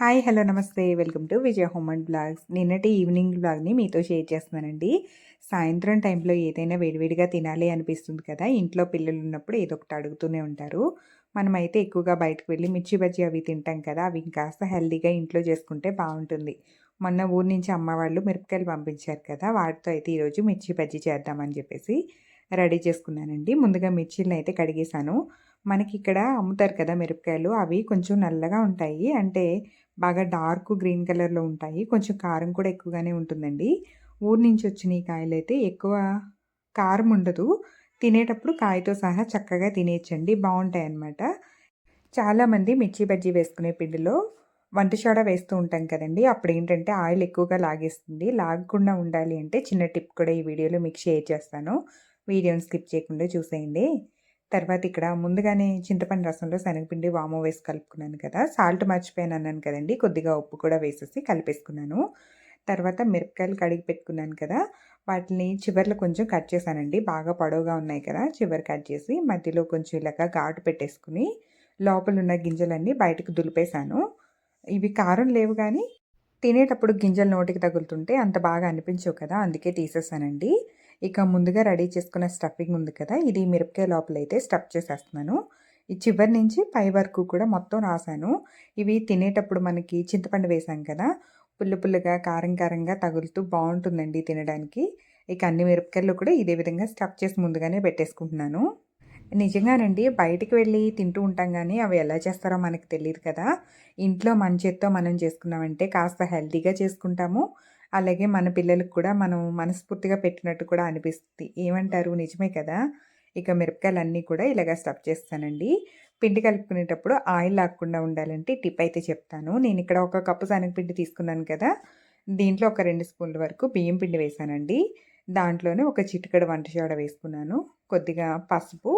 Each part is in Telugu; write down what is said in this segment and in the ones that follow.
హాయ్ హలో నమస్తే. Welcome to Vijaya home and blogs. నిన్నటి ఈవినింగ్ బ్లాగ్ని మీతో షేర్ చేస్తున్నానండి. సాయంత్రం టైంలో ఏదైనా వేడివేడిగా తినాలి అనిపిస్తుంది కదా ఇంట్లో పిల్లలు ఉన్నప్పుడు ఏదో ఒకటి అడుగుతూనే ఉంటారు. మనమైతే ఎక్కువగా బయటకు వెళ్ళి మిర్చి బజ్జీ అవి తింటాం కదా అవి ఇంకాస్త హెల్దీగా ఇంట్లో చేసుకుంటే బాగుంటుంది. మొన్న ఊరి నుంచి అమ్మ వాళ్ళు మిరపకాయలు పంపించారు కదా వాటితో అయితే ఈరోజు మిర్చి బజ్జీ చేద్దామని చెప్పేసి రెడీ చేసుకున్నానండి. ముందుగా మిర్చిలను అయితే కడిగేశాను. మనకి ఇక్కడ అమ్ముతారు కదా మిరపకాయలు అవి కొంచెం నల్లగా ఉంటాయి. అంటే బాగా డార్క్ గ్రీన్ కలర్లో ఉంటాయి. కొంచెం కారం కూడా ఎక్కువగానే ఉంటుందండి. ఊరి నుంచి వచ్చిన ఈ కాయలు అయితే ఎక్కువ కారం ఉండదు. తినేటప్పుడు కాయతో సహా చక్కగా తినేయచ్చండి. బాగుంటాయి అన్నమాట చాలామంది మిర్చి బజ్జీ వేసుకునే పిండిలో వంట సోడా వేస్తూ ఉంటాం కదండి. అప్పుడు ఏంటంటే ఆయిల్ ఎక్కువగా లాగేస్తుంది. లాగకుండా ఉండాలి అంటే చిన్న టిప్ కూడా ఈ వీడియోలో మీకు షేర్ చేస్తాను. వీడియోని స్కిప్ చేయకుండా చూసేయండి. తర్వాత ఇక్కడ ముందుగానే చింతపండు రసంలో శనగపిండి వాము వేసి కలుపుకున్నాను కదా. సాల్ట్ మర్చిపోయాను అన్నాను కదండి. కొద్దిగా ఉప్పు కూడా వేసేసి కలిపేసుకున్నాను. తర్వాత మిరపకాయలు కడిగి పెట్టుకున్నాను కదా. వాటిని చివర్లో కొంచెం కట్ చేశానండి. బాగా పొడవుగా ఉన్నాయి కదా. చివరి కట్ చేసి మధ్యలో కొంచెం ఇలాగా ఘాటు పెట్టేసుకుని లోపల ఉన్న గింజలన్నీ బయటకు దులిపేశాను. ఇవి కారం లేవు కానీ తినేటప్పుడు గింజలు నోటికి తగులుతుంటే అంత బాగా అనిపించవు కదా. అందుకే తీసేసానండి ఇక ముందుగా రెడీ చేసుకున్న స్టఫింగ్ ఉంది కదా ఇది మిరపకాయ లోపల అయితే స్టఫ్ చేసేస్తున్నాను. ఈ చివరి నుంచి పై వరకు కూడా మొత్తం రాశాను ఇవి తినేటప్పుడు మనకి చింతపండు వేసాం కదా పుల్ల పుల్లగా కారం కారంగా తగులుతూ బాగుంటుందండి తినడానికి. ఇక అన్ని మిరపకాయలు కూడా ఇదే విధంగా స్టఫ్ చేసి ముందుగానే పెట్టేసుకుంటున్నాను. నిజంగానండి బయటికి వెళ్ళి తింటూ ఉంటాం కానీ అవి ఎలా చేస్తారో మనకు తెలియదు కదా. ఇంట్లో మన చేత్తో మనం చేసుకున్నామంటే కాస్త హెల్తీగా చేసుకుంటాము. అలాగే మన పిల్లలకు కూడా మనం మనస్ఫూర్తిగా పెట్టినట్టు కూడా అనిపిస్తుంది. ఏమంటారు? నిజమే కదా. ఇక మిరపకాయలు అన్నీ కూడా ఇలాగ స్టఫ్ చేస్తానండి. పిండి కలుపుకునేటప్పుడు ఆయిల్ లాక్కుండా ఉండాలంటే టిప్ అయితే చెప్తాను. నేను ఇక్కడ ఒక కప్పు శనగపిండి తీసుకున్నాను కదా. దీంట్లో ఒక రెండు స్పూన్ల వరకు బియ్యం పిండి వేసానండి. దాంట్లోనే ఒక చిటికడ వంట చోడ వేసుకున్నాను. కొద్దిగా పసుపు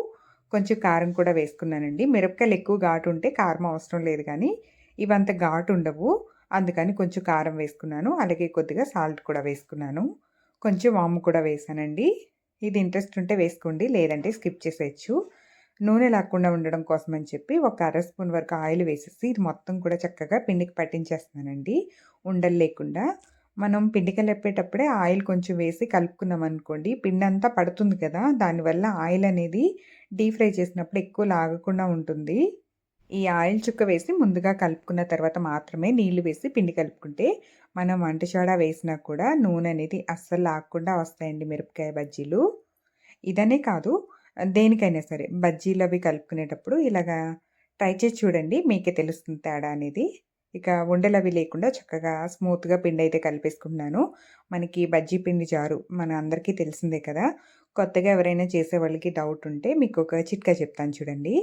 కొంచెం కారం కూడా వేసుకున్నానండి. మిరపకాయలు ఎక్కువ ఘాటు ఉంటే కారం అవసరం లేదు కానీ ఇవంత ఘాటు ఉండవు. అందుకని కొంచెం కారం వేసుకున్నాను. అలాగే కొద్దిగా సాల్ట్ కూడా వేసుకున్నాను. కొంచెం వాము కూడా వేసానండి. ఇది ఇంట్రెస్ట్ ఉంటే వేసుకోండి లేదంటే స్కిప్ చేసేయచ్చు. నూనె లేకుండా ఉండడం కోసం అని చెప్పి ఒక అర స్పూన్ వరకు ఆయిల్ వేసేసి ఇది మొత్తం కూడా చక్కగా పిండికి పట్టించేస్తున్నానండి. ఉండలు లేకుండా. మనం పిండి కలిపేటప్పుడే ఆయిల్ కొంచెం వేసి కలుపుకున్నాం అనుకోండి పిండి అంతా పడుతుంది కదా దానివల్ల ఆయిల్ అనేది డీప్ ఫ్రై చేసినప్పుడు ఎక్కువ లాగకుండా ఉంటుంది. ఈ ఆయిల్ చుక్క వేసి ముందుగా కలుపుకున్న తర్వాత మాత్రమే నీళ్ళు వేసి పిండి కలుపుకుంటే మనం వంట సోడా వేసినా కూడా నూనె అనేది అస్సలు లాక్కుండా వస్తాయండి మిరపకాయ బజ్జీలు. ఇదనే కాదు దేనికైనా సరే బజ్జీలు అవి కలుపుకునేటప్పుడు ఇలాగా ట్రై చేసి చూడండి మీకే తెలుస్తుంది తేడా అనేది. ఇక ఉండలు అవి లేకుండా చక్కగా స్మూత్గా పిండి అయితే కలిపేసుకుంటున్నాను. మనకి బజ్జీ పిండి జారు మన అందరికీ తెలిసిందే కదా. కొత్తగా ఎవరైనా చేసే వాళ్ళకి డౌట్ ఉంటే మీకు ఒక చిట్కా చెప్తాను చూడండి.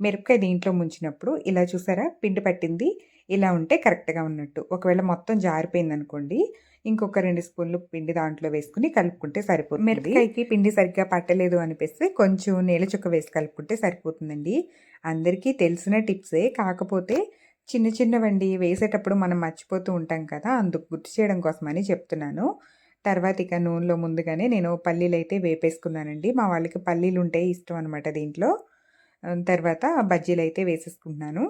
మిరపకాయ దీంట్లో ముంచినప్పుడు ఇలా చూసారా? పిండి పట్టింది. ఇలా ఉంటే కరెక్ట్గా ఉన్నట్టు. ఒకవేళ మొత్తం జారిపోయింది అనుకోండి ఇంకొక రెండు స్పూన్లు పిండి దాంట్లో వేసుకుని కలుపుకుంటే సరిపోతుంది. మిరపకాయకి పిండి సరిగ్గా పట్టలేదు అనిపిస్తే కొంచెం నీళ్ళ చుక్క వేసి కలుపుకుంటే సరిపోతుందండి. అందరికీ తెలిసిన టిప్సే. కాకపోతే చిన్న చిన్నవండి వేసేటప్పుడు మనం మర్చిపోతూ ఉంటాం కదా అందుకు గుర్తు చేయడం కోసమని చెప్తున్నాను. తర్వాత ఇక నూనెలో ముందుగానే నేను పల్లీలు అయితే వేపేసుకున్నానండి. మా వాళ్ళకి పల్లీలు ఉంటే ఇష్టం అనమాట దీంట్లో. తర్వాత బజ్జీలు అయితే వేసేసుకుంటున్నాను.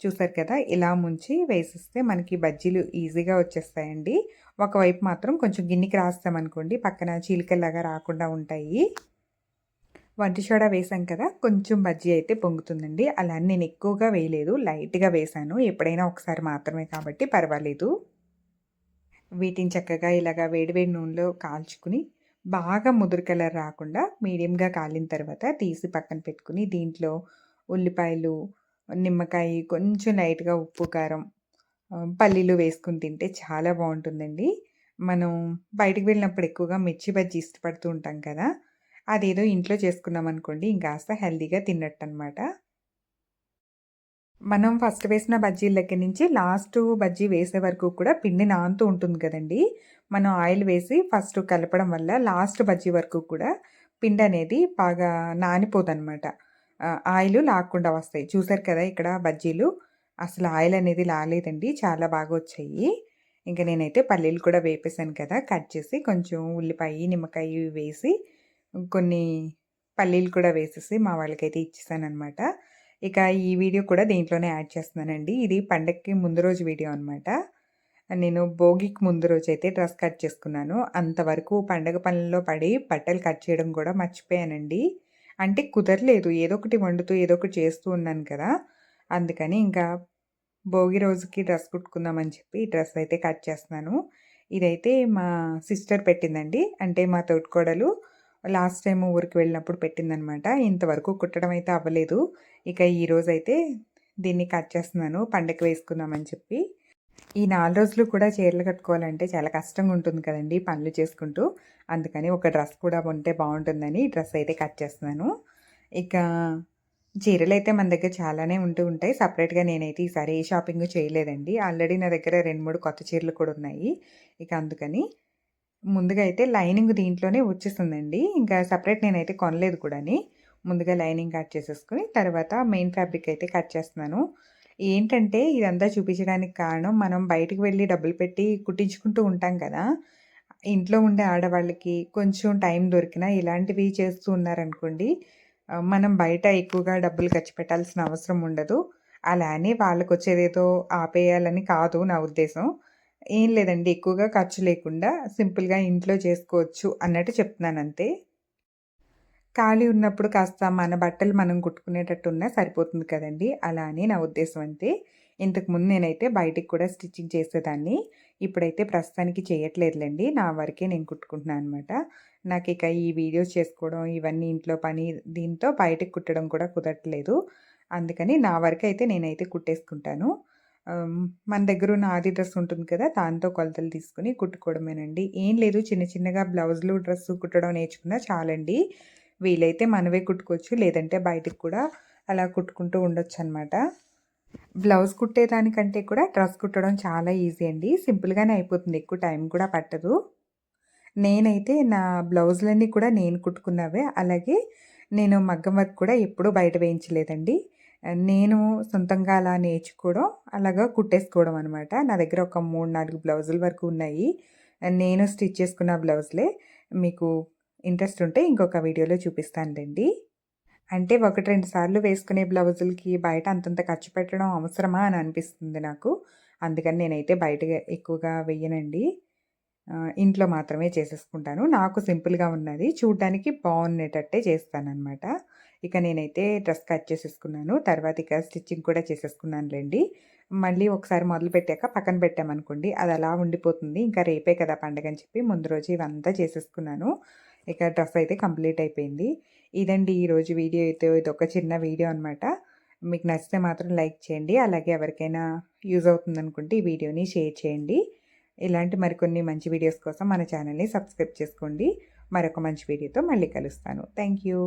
చూసారు కదా ఇలా ముంచి వేసిస్తే మనకి బజ్జీలు ఈజీగా వచ్చేస్తాయండి. ఒకవైపు మాత్రం కొంచెం గిన్నెకి రాస్తామనుకోండి పక్కన చీలికల్లాగా రాకుండా ఉంటాయి. వంటి సోడా వేసాం కదా కొంచెం బజ్జీ అయితే పొంగుతుందండి. అలా నేను ఎక్కువగా వేయలేదు లైట్గా వేసాను. ఎప్పుడైనా ఒకసారి మాత్రమే కాబట్టి పర్వాలేదు. వీటిని చక్కగా ఇలాగా వేడివేడి నూనెలో కాల్చుకుని బాగా ముదురు కలర్ రాకుండా మీడియంగా కాలిన తర్వాత తీసి పక్కన పెట్టుకుని దీంట్లో ఉల్లిపాయలు నిమ్మకాయ కొంచెం లైట్గా ఉప్పు కారం పల్లీలు వేసుకుని తింటే చాలా బాగుంటుందండి. మనం బయటకు వెళ్ళినప్పుడు ఎక్కువగా మిర్చి బజ్జీ ఇష్టపడుతూ ఉంటాం కదా అదేదో ఇంట్లో చేసుకున్నాం అనుకోండి ఇంకాస్త హెల్దీగా తిన్నట్టు అనమాట మనం ఫస్ట్ వేసిన బజ్జీల దగ్గర నుంచి లాస్ట్ బజ్జీ వేసే వరకు కూడా పిండి నానుతూ ఉంటుంది కదండి. మనం ఆయిల్ వేసి ఫస్ట్ కలపడం వల్ల లాస్ట్ బజ్జీ వరకు కూడా పిండి అనేది బాగా నానిపోదన్నమాట. ఆయిల్ లాక్కుండా వస్తాయి. చూసారు కదా ఇక్కడ బజ్జీలు. అసలు ఆయిల్ అనేది లాలేదండి చాలా బాగా వచ్చాయి. ఇంకా నేనైతే పల్లీలు కూడా వేపేసాను కదా. కట్ చేసి కొంచెం ఉల్లిపాయ నిమ్మకాయ వేసి కొన్ని పల్లీలు కూడా వేసేసి మా వాళ్ళకైతే ఇచ్చేసాను అనమాట ఇక ఈ వీడియో కూడా దీంట్లోనే యాడ్ చేస్తున్నానండి. ఇది పండగకి ముందు రోజు వీడియో అనమాట నేను భోగికి ముందు రోజు అయితే డ్రెస్ కట్ చేసుకున్నాను. అంతవరకు పండగ పనుల్లో పడి బట్టలు కట్ చేయడం కూడా మర్చిపోయానండి. అంటే కుదరలేదు. ఏదో ఒకటి వండుతూ ఏదో ఒకటి చేస్తూ ఉన్నాను కదా. అందుకని ఇంకా భోగి రోజుకి డ్రెస్ కుట్టుకుందామని చెప్పి డ్రెస్ అయితే కట్ చేస్తున్నాను. ఇదైతే మా సిస్టర్ పెట్టిందండి. అంటే మా తోటికోడలు. లాస్ట్ టైం ఊరికి వెళ్ళినప్పుడు పెట్టిందనమాట. ఇంతవరకు కుట్టడం అయితే అవ్వలేదు. ఇక ఈరోజు అయితే దీన్ని కట్ చేస్తున్నాను. పండగ వేసుకుందామని చెప్పి. ఈ నాలుగు రోజులు కూడా చీరలు కట్టుకోవాలంటే చాలా కష్టంగా ఉంటుంది కదండి పనులు చేసుకుంటూ. అందుకని ఒక డ్రెస్ కూడా ఉంటే బాగుంటుందని డ్రెస్ అయితే కట్ చేస్తున్నాను. ఇక చీరలు అయితే మన దగ్గర చాలానే ఉంటూ ఉంటాయి. సపరేట్గా నేనైతే ఈసారి ఏ షాపింగ్ చేయలేదండి. ఆల్రెడీ నా దగ్గర రెండు మూడు కొత్త చీరలు కూడా ఉన్నాయి. ఇక అందుకని ముందుగా అయితే లైనింగ్ దీంట్లోనే వచ్చేస్తుందండి. ఇంకా సపరేట్ నేనైతే కొనలేదు కూడాని. ముందుగా లైనింగ్ కట్ చేసేసుకుని తర్వాత మెయిన్ ఫ్యాబ్రిక్ అయితే కట్ చేస్తున్నాను. ఏంటంటే ఇదంతా చూపించడానికి కారణం మనం బయటకు వెళ్ళి డబ్బులు పెట్టి కుట్టించుకుంటూ ఉంటాం కదా. ఇంట్లో ఉండే ఆడవాళ్ళకి కొంచెం టైం దొరికినా ఇలాంటివి చేస్తూ ఉన్నారనుకోండి మనం బయట ఎక్కువగా డబ్బులు ఖర్చు పెట్టాల్సిన అవసరం ఉండదు. అలా అని వాళ్ళకి వచ్చేదేదో ఆపేయాలని కాదు నా ఉద్దేశం. ఏం లేదండి. ఎక్కువగా ఖర్చు లేకుండా సింపుల్గా ఇంట్లో చేసుకోవచ్చు అన్నట్టు చెప్తున్నాను అంతే ఖాళీ ఉన్నప్పుడు కాస్త మన బట్టలు మనం కుట్టుకునేటట్టు ఉన్నా సరిపోతుంది కదండి. అలా అని నా ఉద్దేశం అంతే. ఇంతకుముందు నేనైతే బయటికి కూడా స్టిచ్చింగ్ చేసేదాన్ని. ఇప్పుడైతే ప్రస్తుతానికి చేయట్లేదులేండి. నా వరకే నేను కుట్టుకుంటున్నాను అనమాట. నాకు ఇక ఈ వీడియోస్ చేసుకోవడం ఇవన్నీ ఇంట్లో పని దీంతో బయటకు కుట్టడం కూడా కుదరట్లేదు. అందుకని నా వరకు అయితే నేనైతే కుట్టేసుకుంటాను. మన దగ్గర ఉన్న ఆది డ్రెస్ ఉంటుంది కదా దాంతో కొలతలు తీసుకుని కుట్టుకోవడమేనండి. ఏం లేదు చిన్న చిన్నగా బ్లౌజులు డ్రెస్ కుట్టడం నేర్చుకున్నా చాలండి. వీలైతే మనవే కుట్టుకోవచ్చు లేదంటే బయటకు కూడా అలా కుట్టుకుంటూ ఉండొచ్చు అనమాట బ్లౌజ్ కుట్టేదానికంటే కూడా డ్రెస్ కుట్టడం చాలా ఈజీ అండి. సింపుల్గానే అయిపోతుంది ఎక్కువ టైం కూడా పట్టదు. నేనైతే నా బ్లౌజులన్నీ కూడా నేను కుట్టుకున్నవే. అలాగే నేను మగ్గం వర్క్ కూడా ఎప్పుడూ బయట వేయించలేదండి. నేను సొంతంగా అలా నేర్చుకోవడం అలాగా కుట్టేసుకోవడం అనమాట నా దగ్గర ఒక మూడు నాలుగు బ్లౌజుల వరకు ఉన్నాయి. నేను స్టిచ్ చేసుకున్న బ్లౌజులే. మీకు ఇంట్రెస్ట్ ఉంటే ఇంకొక వీడియోలో చూపిస్తానులేండి. అంటే ఒకటి రెండు సార్లు వేసుకునే బ్లౌజులకి బయట అంతంత ఖర్చు పెట్టడం అవసరమా అని అనిపిస్తుంది నాకు. అందుకని నేనైతే బయట ఎక్కువగా వెయ్యనండి. ఇంట్లో మాత్రమే చేసేసుకుంటాను. నాకు సింపుల్గా ఉన్నది చూడ్డానికి బాగుండేటట్టే చేస్తానన్నమాట. ఇక నేనైతే డ్రెస్ కట్ చేసేసుకున్నాను. తర్వాత ఇక స్టిచ్చింగ్ కూడా చేసేసుకున్నాను రండి మళ్ళీ ఒకసారి మొదలు పెట్టాక పక్కన పెట్టామనుకోండి అది అలా ఉండిపోతుంది. ఇంకా రేపే కదా పండగ అని చెప్పి ముందు రోజు ఇవంతా చేసేసుకున్నాను. ఇక డ్రెస్ అయితే కంప్లీట్ అయిపోయింది. ఇదండి ఈరోజు వీడియో. అయితే ఇది ఒక చిన్న వీడియో అనమాట మీకు నచ్చితే మాత్రం లైక్ చేయండి. అలాగే ఎవరికైనా యూజ్ అవుతుంది అనుకుంటే ఈ వీడియోని షేర్ చేయండి. ఇలాంటి మరికొన్ని మంచి వీడియోస్ కోసం మన ఛానల్ని సబ్స్క్రైబ్ చేసుకోండి. మరొక మంచి వీడియోతో మళ్ళీ కలుస్తాను. Thank you.